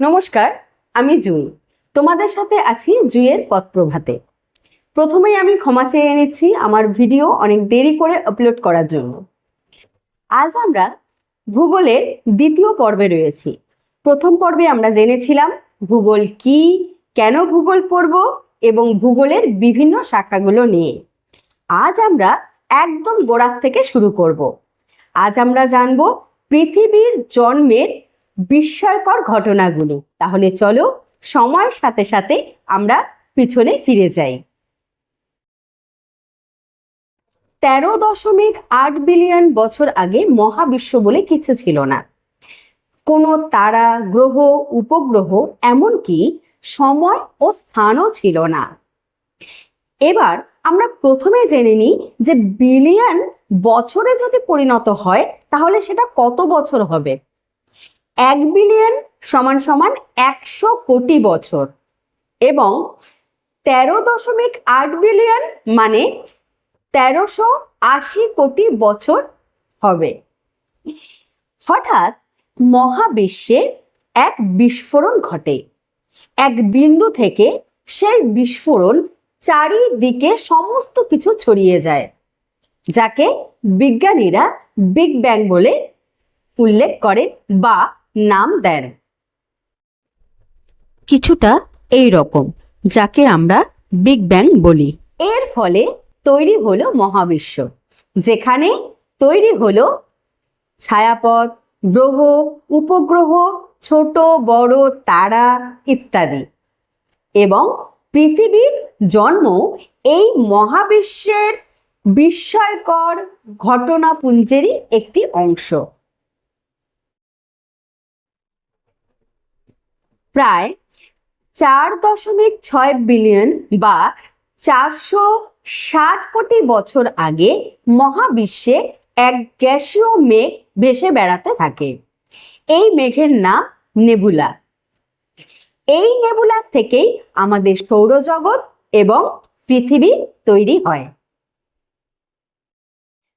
নমস্কার, আমি জুই। তোমাদের সাথে আছি জুইয়ের পথ প্রভাতে প্রথমেই আমি ক্ষমা চেয়ে নিচ্ছি আমার ভিডিও অনেক দেরি করে আপলোড করার জন্য। আজ আমরা ভূগোলের দ্বিতীয় পর্বে রয়েছি। প্রথম পর্বে আমরা জেনেছিলাম ভূগোল কি, কেন ভূগোল পড়ব এবং ভূগোলের বিভিন্ন শাখাগুলো নিয়ে। আজ আমরা একদম গোড়ার থেকে শুরু করব। আজ আমরা জানব পৃথিবীর জন্মের বিস্ময়কর ঘটনাগুলো। তাহলে চলো সময়ের সাথে সাথে আমরা পিছনে ফিরে যাই। তেরো দশমিক আট বিলিয়ন বছর আগে মহাবিশ্ব বলে কিছু ছিল না। কোনো তারা, গ্রহ, উপগ্রহ এমনকি সময় ও স্থানও ছিল না। এবার আমরা প্রথমে জেনে নিই যে বিলিয়ন বছরে যদি পরিণত হয়, তাহলে সেটা কত বছর হবে? এক বিলিয়ন সমান সমান একশো কোটি বছর। এবং তেরো দশমিক আট বিলিয়ন মানে তেরোশো আশি কোটি বছর হবে। হঠাৎ মহাবিশ্বে এক বিস্ফোরণ ঘটে। এক বিন্দু থেকে সেই বিস্ফোরণ চারিদিকে সমস্ত কিছু ছড়িয়ে যায়, যাকে বিজ্ঞানীরা বিগ ব্যাং বলে উল্লেখ করে বা নাম দেন। কিছুটা এই রকম যাকে আমরা বিগ ব্যাং বলি। এর ফলে তৈরি হলো মহাবিশ্ব, যেখানে তৈরি হলো ছায়াপথ, গ্রহ, উপগ্রহ, ছোট, বড়, তারা ইত্যাদি। এবং পৃথিবীর জন্ম এই মহাবিশ্বের বিস্ময়কর ঘটনাপুঞ্জেরই একটি অংশ। প্রায় চার দশমিক ছয় বিলিয়ন বা চারশো ষাট কোটি বছর আগে মহাবিশ্বে এক গ্যাসীয় মেঘ ভেসে বেড়াতে থাকে। এই মেঘের নাম নেবুলা। এই নেবুলা থেকেই আমাদের সৌরজগৎ এবং পৃথিবী তৈরি হয়।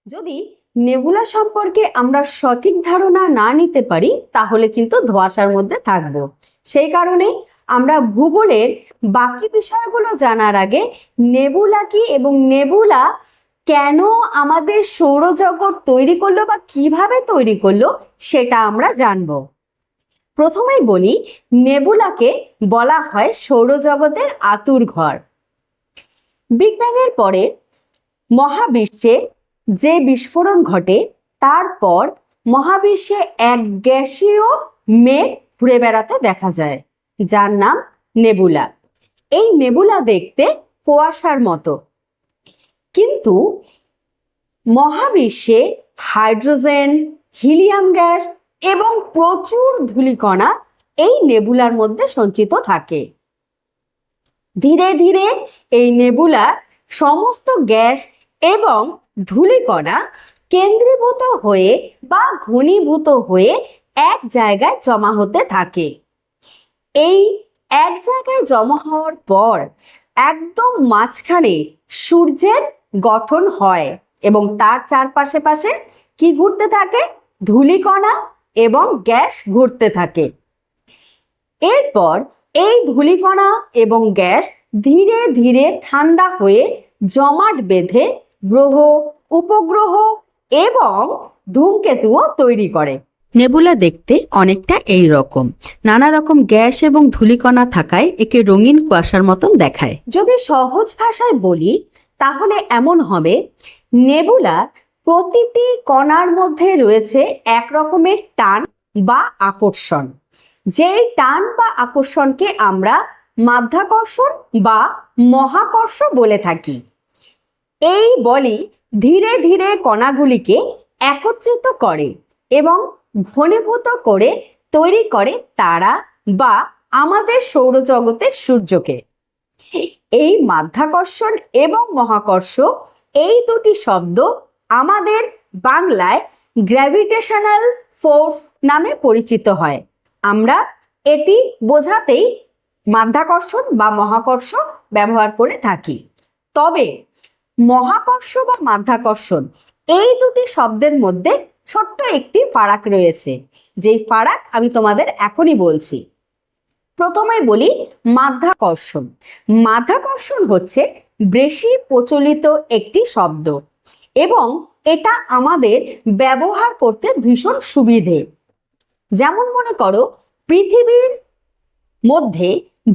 যদি নেবুলা সম্পর্কে আমরা সঠিক ধারণা না নিতে পারি, তাহলে কিন্তু ধোঁয়াশার মধ্যে থাকব। সেই কারণে আমরা ভূগোলের বাকি বিষয়গুলো জানার আগে নেবুলা কি এবং নেবুলা কেন আমাদের সৌরজগৎ তৈরি করল বা কীভাবে তৈরি করল সেটা আমরা জানব। প্রথমেই বলি, নেবুলাকে বলা হয় সৌরজগতের আতুর ঘর। বিগ ব্যাংয়ের পরে মহাবিশ্বে যে বিস্ফোরণ ঘটে, তারপর মহাবিশ্বে এক গ্যাসীয় মেঘ ঘুরে বেড়াতে দেখা যায়, যার নাম নেবুলা। এই নেবুলা দেখতে কুয়াশার মতো। কিন্তু মহাবিশ্বে হাইড্রোজেন, হিলিয়াম গ্যাস এবং প্রচুর ধূলিকণা এই নেবুলার মধ্যে সঞ্চিত থাকে। ধীরে ধীরে এই নেবুলা সমস্ত গ্যাস এবং ধূলিকণা কেন্দ্রীভূত হয়ে বা ঘনীভূত হয়ে এক জায়গায় জমা হতে থাকে। এই এক জায়গায় জমা হওয়ার পর একদম মাঝখানে সূর্যের গঠন হয় এবং তার চারপাশে পাশে কি ঘুরতে থাকে? ধূলিকণা এবং গ্যাস ঘুরতে থাকে। এরপর এই ধূলিকণা এবং গ্যাস ধীরে ধীরে ঠান্ডা হয়ে জমাট বেঁধে গ্রহ, উপগ্রহ এবং ধূমকেতুও তৈরি করে। নেবুলা দেখতে অনেকটা এই রকম। নানা রকম গ্যাস এবং ধূলিকণা থাকায় একে রঙিন কুয়াশার মতন দেখায়। যদি সহজ ভাষায় বলি, তাহলে এমন হবে, নেবুলা প্রতিটি কণার মধ্যে রয়েছে এক রকমের টান বা আকর্ষণ। যেই টান বা আকর্ষণকে আমরা মাধ্যাকর্ষণ বা মহাকর্ষ বলে থাকি। এই বলই ধীরে ধীরে কণাগুলিকে একত্রিত করে এবং ঘনীভূত করে তৈরি করে তারা বা আমাদের সৌরজগতের সূর্যকে। এই মাধ্যাকর্ষণ এবং মহাকর্ষ এই দুটি শব্দ আমাদের বাংলায় গ্র্যাভিটেশনাল ফোর্স নামে পরিচিত হয়। আমরা এটি বোঝাতেই মাধ্যাকর্ষণ বা মহাকর্ষ ব্যবহার করে থাকি। তবে মহাকর্ষ বা মাধ্যাকর্ষণ, এই দুটি শব্দের মধ্যে ছোট্ট একটি ফারাক রয়েছে, যেই ফারাক আমি তোমাদের এখনই বলছি। প্রথমে বলি মাধ্যাকর্ষণ। মাধ্যাকর্ষণ হচ্ছে বেশি প্রচলিত একটি শব্দ এবং এটা আমাদের ব্যবহার করতে ভীষণ সুবিধে। যেমন মনে করো, পৃথিবীর মধ্যে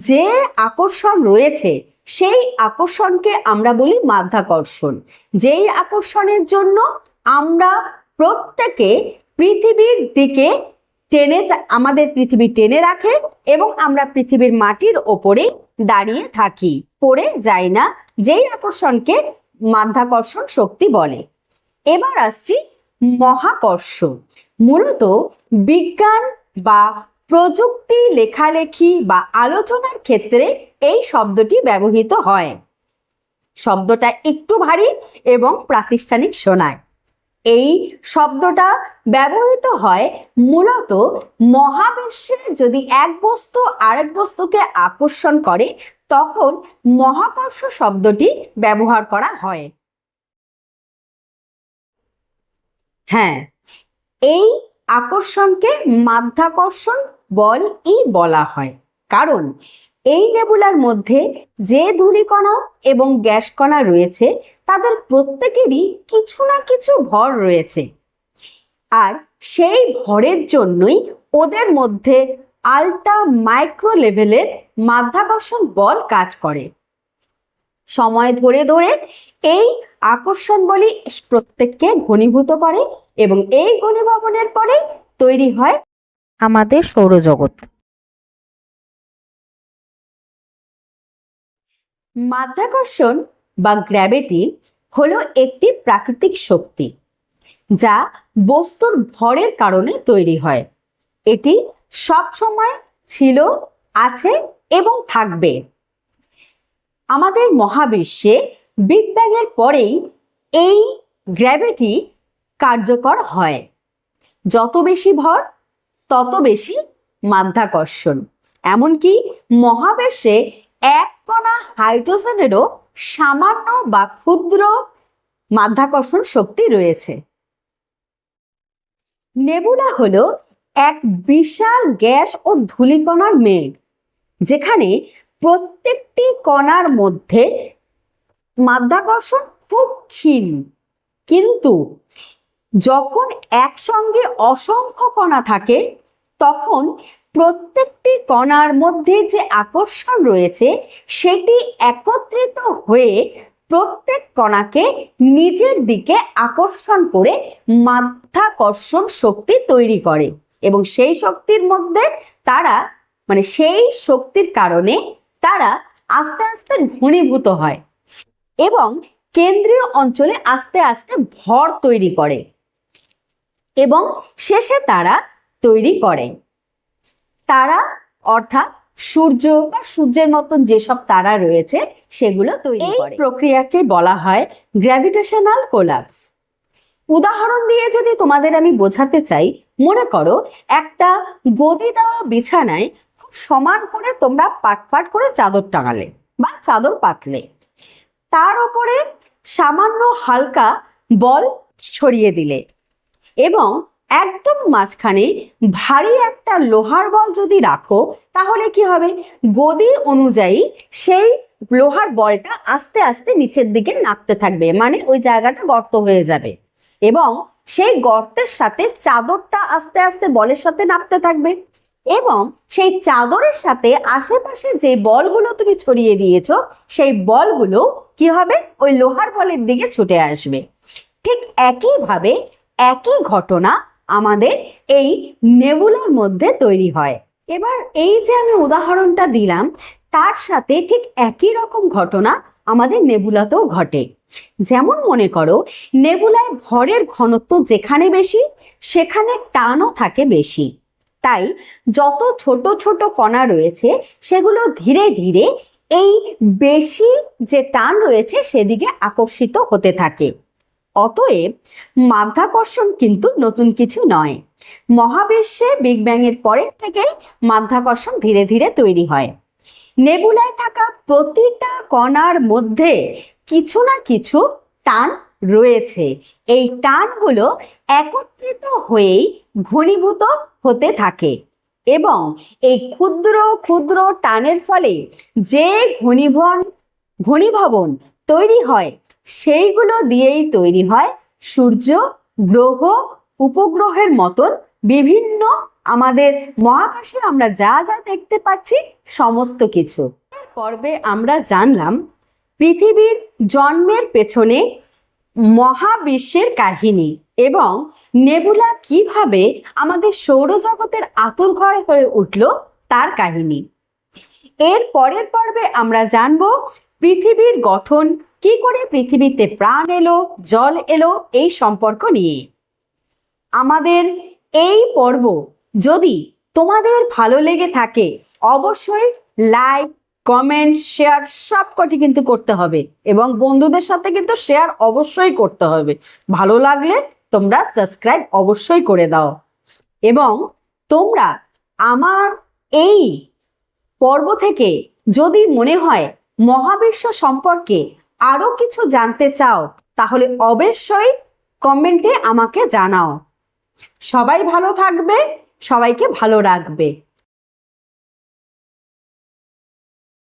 যে আকর্ষণ রয়েছে সেই আকর্ষণকে আমরা বলি মাধ্যাকর্ষণ। যেই আকর্ষণের জন্য আমরা প্রত্যেকে পৃথিবীর দিকে টেনে আমাদের পৃথিবী টেনে রাখে এবং আমরা পৃথিবীর মাটির ওপরে দাঁড়িয়ে থাকি, পড়ে যাই না, যেই আকর্ষণকে মাধ্যাকর্ষণ শক্তি বলে। এবার আসছি মহাকর্ষ। মূলত বিজ্ঞান বা প্রযুক্তি, লেখালেখি বা আলোচনার ক্ষেত্রে এই শব্দটি ব্যবহৃত হয়। শব্দটা একটু ভারী এবং প্রাতিষ্ঠানিক শোনায়। এই শব্দটা ব্যবহৃত হয় মূলত মহাবিশ্বে যদি এক বস্তু আরেক বস্তুকে আকর্ষণ করে, তখন মহাকর্ষ শব্দটি ব্যবহার করা হয়। হ্যাঁ এই আকর্ষণকে মাধ্যাকর্ষণ বলই বলা হয়। কারণ এই নেবুলার মধ্যে যে ধূলিকণা এবং গ্যাস কণা রয়েছে, তাদের প্রত্যেকেরই কিছু না কিছু ভর রয়েছে। আর সেই ভরের জন্যই ওদের মধ্যে আলট্রা মাইক্রো লেভেলের মাধ্যাকর্ষণ বল কাজ করে। সময় ধরে ধরে এই আকর্ষণ বলই প্রত্যেককে ঘনীভূত করে এবং এই ঘনীভবনের পরে তৈরি হয় আমাদের সৌরজগৎ। মাধ্যাকর্ষণ বা গ্র্যাভিটি হলো একটি প্রাকৃতিক শক্তি, যা বস্তুর ভরের কারণে তৈরি হয়। এটি সব সময় ছিল, আছে এবং থাকবে। আমাদের মহাবিশ্বে বিগ ব্যাংয়ের পরেই এই গ্র্যাভিটি কার্যকর হয়। যত বেশি ভর তত বেশি মাধ্যাকর্ষণ। এমনকি মহাবিশ্বে এক কণা হাইড্রোজেনেরও সামান্য বা ক্ষুদ্র মাধ্যাকর্ষণ শক্তি রয়েছে। নেবুলা হল এক বিশাল গ্যাস ও ধূলিকণার মেঘ, যেখানে প্রত্যেকটি কণার মধ্যে মাধ্যাকর্ষণ খুব ক্ষীণ, কিন্তু যখন একসঙ্গে অসংখ্য কণা থাকে, তখন প্রত্যেকটি কণার মধ্যে যে আকর্ষণ রয়েছে, সেটি একত্রিত হয়ে প্রত্যেক কণাকে নিজের দিকে আকর্ষণ করে মাধ্যাকর্ষণ শক্তি তৈরি করে। এবং সেই শক্তির মধ্যে তারা মানে সেই শক্তির কারণে তারা আস্তে আস্তে ঘনীভূত হয় এবং কেন্দ্রীয় অঞ্চলে আস্তে আস্তে ভর তৈরি করে। এবং শেষে তারা তৈরি করে। তারা অর্থাৎ সূর্য বা সূর্যের মতন যেসব তারা রয়েছে সেগুলো তৈরি করে। এই প্রক্রিয়াকে বলা হয় গ্র্যাভিটেশনাল কোলাপস উদাহরণ দিয়ে যদি তোমাদের আমি বোঝাতে চাই মনে করো একটা গদি দেওয়া বিছানায় খুব সমান করে তোমরা পাট পাট করে চাদর টাঙালে বা চাদর পাতলে। তার উপরে সামান্য হালকা বল ছড়িয়ে দিলে। এবং একদম মাঝখানে ভারী একটা লোহার বল যদি রাখো, তাহলে কি হবে? গদি অনুযায়ী সেই লোহার বলটা আস্তে আস্তে নিচের দিকে নামতে থাকবে মানে ওই জায়গাটা গর্ত হয়ে যাবে। এবং সেই গর্তের সাথে চাদরটা আস্তে আস্তে বলের সাথে নামতে থাকবে। এবং সেই চাদরের সাথে আশেপাশে যে বলগুলো তুমি ছড়িয়ে দিয়েছ, সেই বলগুলো কি হবে? ওই লোহার বলের দিকে ছুটে আসবে। ঠিক একইভাবে একই ঘটনা আমাদের এই নেবুলার মধ্যে তৈরি হয়। এবার এই যে আমি উদাহরণটা দিলাম, তার সাথে ঠিক একই রকম ঘটনা আমাদের নেবুলাতেও ঘটে। যেমন মনে করো, নেবুলায় ভরের ঘনত্ব যেখানে বেশি, সেখানে টানও থাকে বেশি। তাই যত ছোট ছোট কণা রয়েছে, সেগুলো ধীরে ধীরে এই বেশি যে টান রয়েছে, সেদিকে আকর্ষিত হতে থাকে। অতএব মাধ্যাকর্ষণ কিন্তু নতুন কিছু নয়। মহাবিশ্বে বিগ ব্যাং এর পরের থেকে মাধ্যাকর্ষণ ধীরে ধীরে তৈরি হয়। নেবুলায় থাকা প্রতিটা কণার মধ্যে কিছু না কিছু টান রয়েছে। এই টানগুলো একত্রিত হয়েই ঘনীভূত হতে থাকে এবং এই ক্ষুদ্র ক্ষুদ্র টানের ফলে যে ঘনীভবন ঘনীভবন তৈরি হয় সেইগুলো দিয়েই তৈরি হয় সূর্য, গ্রহ, উপগ্রহের মতন বিভিন্ন আমাদের মহাকাশে আমরা যা যা দেখতে পাচ্ছি সমস্ত কিছু। পর্বে আমরা জানলাম পৃথিবীর জন্মের পেছনে মহাবিশ্বের কাহিনী এবং নেবুলা কীভাবে আমাদের সৌরজগতের আতুরঘর হয়ে উঠল তার কাহিনী। এর পরের পর্বে আমরা জানব পৃথিবীর গঠন কি করে পৃথিবীতে প্রাণ এলো, জল এলো, এই সম্পর্ক নিয়ে? আমাদের এই পর্ব যদি তোমাদের ভালো লেগে থাকে, অবশ্যই লাইক কমেন্ট শেয়ার সব কটি কিন্তু করতে হবে এবং বন্ধুদের সাথে কিন্তু শেয়ার অবশ্যই করতে হবে। ভালো লাগলে তোমরা সাবস্ক্রাইব অবশ্যই করে দাও। এবং তোমরা আমার এই পর্ব থেকে যদি মনে হয় মহাবিশ্ব সম্পর্কে আরও কিছু জানতে চাও, তাহলে অবশ্যই কমেন্টে আমাকে জানাও। সবাই ভালো থাকবে, সবাইকে ভালো রাখবে।